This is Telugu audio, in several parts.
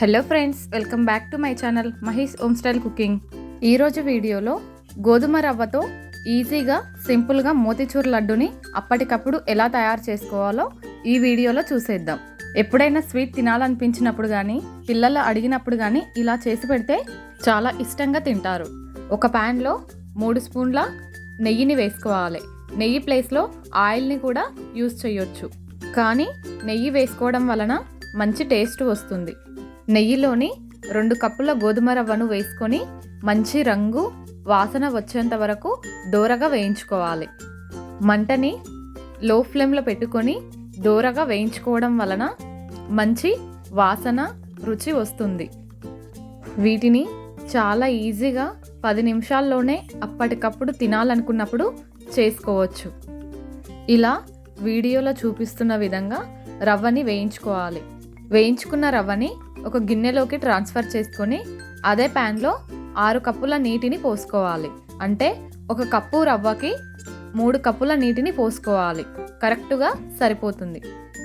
Hello friends welcome back to my channel Mahesh home style cooking. ఈరోజు వీడియోలో గోధుమ రవ్వతో ఈజీగా సింపుల్గా మోతిచూర్ లడ్డుని అప్పటికప్పుడు ఎలా తయారు చేసుకోవాలో ఈ వీడియోలో చూసేద్దాం. ఎప్పుడైనా స్వీట్ తినాలనిపించినప్పుడు కానీ పిల్లలు అడిగినప్పుడు కానీ ఇలా చేసి పెడితే చాలా ఇష్టంగా తింటారు. ఒక ప్యాన్లో మూడు స్పూన్ల నెయ్యిని వేసుకోవాలి. నెయ్యి ప్లేస్లో ఆయిల్ని కూడా యూస్ చేయొచ్చు. కానీ నెయ్యి వేసుకోవడం వలన మంచి టేస్ట్ వస్తుంది. నెయ్యిలోని రెండు కప్పుల గోధుమ రవ్వను వేసుకొని మంచి రంగు వాసన వచ్చేంత వరకు దోరగా వేయించుకోవాలి. మంటని లో ఫ్లేమ్లో పెట్టుకొని దోరగా వేయించుకోవడం వలన మంచి వాసన రుచి వస్తుంది. వీటిని చాలా ఈజీగా పది నిమిషాల్లోనే అప్పటికప్పుడు తినాలనుకున్నప్పుడు చేసుకోవచ్చు. ఇలా వీడియోలో చూపిస్తున్న విధంగా రవ్వని వేయించుకోవాలి. వేయించుకున్న రవ్వని ఒక గిన్నెలోకి ట్రాన్స్ఫర్ చేసుకొని అదే ప్యాన్లో ఆరు కప్పుల నీటిని పోసుకోవాలి. అంటే ఒక కప్పు రవ్వకి మూడు కప్పుల నీటిని పోసుకోవాలి. కరెక్టుగా సరిపోతుంది.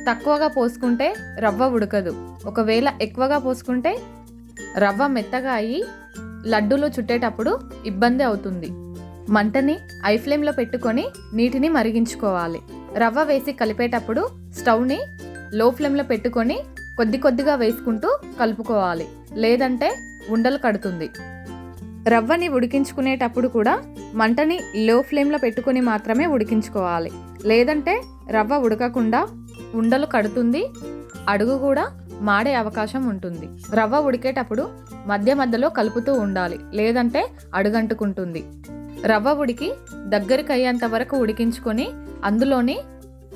తక్కువగా పోసుకుంటే రవ్వ ఉడకదు. ఒకవేళ ఎక్కువగా పోసుకుంటే రవ్వ మెత్తగా అయ్యి లడ్డూలో చుట్టేటప్పుడు ఇబ్బంది అవుతుంది. మంటని ఐ ఫ్లేమ్లో పెట్టుకొని నీటిని మరిగించుకోవాలి. రవ్వ వేసి కలిపేటప్పుడు స్టవ్ని లో ఫ్లేమ్లో పెట్టుకొని కొద్ది కొద్దిగా వేసుకుంటూ కలుపుకోవాలి. లేదంటే ఉండలు కడుతుంది. రవ్వని ఉడికించుకునేటప్పుడు కూడా మంటని లో ఫ్లేమ్లో పెట్టుకొని మాత్రమే ఉడికించుకోవాలి. లేదంటే రవ్వ ఉడకకుండా ఉండలు కడుతుంది అడుగు కూడా మాడే అవకాశం ఉంటుంది. రవ్వ ఉడికేటప్పుడు మధ్య మధ్యలో కలుపుతూ ఉండాలి లేదంటే అడుగంటుకుంటుంది. రవ్వ ఉడికి దగ్గరికి అయ్యేంత వరకు ఉడికించుకొని అందులోని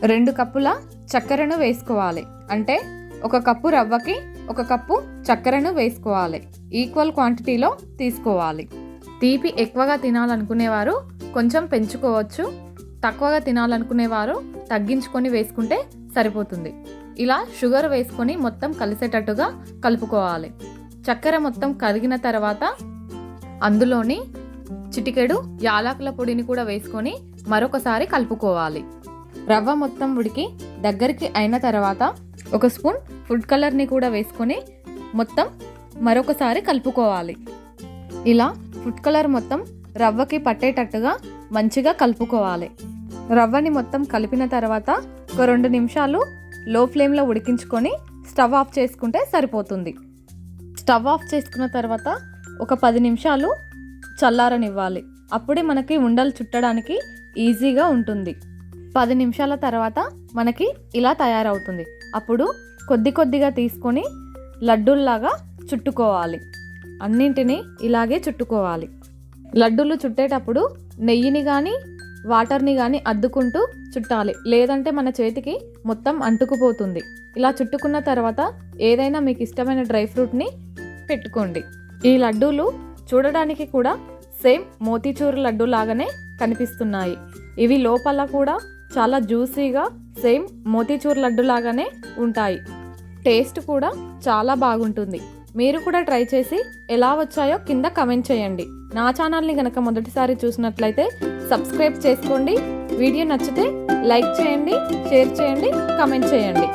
రెండు కప్పుల చక్కెరను వేసుకోవాలి. అంటే ఒక కప్పు రవ్వకి ఒక కప్పు చక్కెరను వేసుకోవాలి. ఈక్వల్ క్వాంటిటీలో తీసుకోవాలి. తీపి ఎక్కువగా తినాలనుకునేవారు కొంచెం పెంచుకోవచ్చు. తక్కువగా తినాలనుకునేవారు తగ్గించుకొని వేసుకుంటే సరిపోతుంది. ఇలా షుగర్ వేసుకొని మొత్తం కలిసేటట్టుగా కలుపుకోవాలి. చక్కెర మొత్తం కరిగిన తర్వాత అందులోని చిటికెడు యాలకుల పొడిని కూడా వేసుకొని మరొకసారి కలుపుకోవాలి. రవ్వ మొత్తం ఉడికి దగ్గరికి అయిన తర్వాత ఒక స్పూన్ ఫుడ్ కలర్ని కూడా వేసుకొని మొత్తం మరొకసారి కలుపుకోవాలి. ఇలా ఫుడ్ కలర్ మొత్తం రవ్వకి పట్టేటట్టుగా మంచిగా కలుపుకోవాలి. రవ్వని మొత్తం కలిపిన తర్వాత ఒక రెండు నిమిషాలు లో ఫ్లేమ్లో ఉడికించుకొని స్టవ్ ఆఫ్ చేసుకుంటే సరిపోతుంది. స్టవ్ ఆఫ్ చేసుకున్న తర్వాత ఒక పది నిమిషాలు చల్లారనివ్వాలి. అప్పుడే మనకి ఉండలు చుట్టడానికి ఈజీగా ఉంటుంది. పది నిమిషాల తర్వాత మనకి ఇలా తయారవుతుంది. అప్పుడు కొద్ది కొద్దిగా తీసుకొని లడ్డూల్లాగా చుట్టుకోవాలి. అన్నింటినీ ఇలాగే చుట్టుకోవాలి. లడ్డూలు చుట్టేటప్పుడు నెయ్యిని కానీ వాటర్ని కానీ అద్దుకుంటూ చుట్టాలి. లేదంటే మన చేతికి మొత్తం అంటుకుపోతుంది. ఇలా చుట్టుకున్న తర్వాత ఏదైనా మీకు ఇష్టమైన డ్రై ఫ్రూట్ని పెట్టుకోండి. ఈ లడ్డూలు చూడడానికి కూడా సేమ్ మోతీచూరు లడ్డు లాగానే కనిపిస్తున్నాయి. ఇవి లోపల కూడా చాలా జ్యూసీగా సేమ్ మోతీచూర్ లడ్డు లాగానే ఉంటాయి. టేస్ట్ కూడా చాలా బాగుంటుంది. మీరు కూడా ట్రై చేసి ఎలా వచ్చాయో కింద కమెంట్ చేయండి. నా ఛానల్ని కనుక మొదటిసారి చూసినట్లయితే సబ్స్క్రైబ్ చేసుకోండి. వీడియో నచ్చితే లైక్ చేయండి షేర్ చేయండి కమెంట్ చేయండి.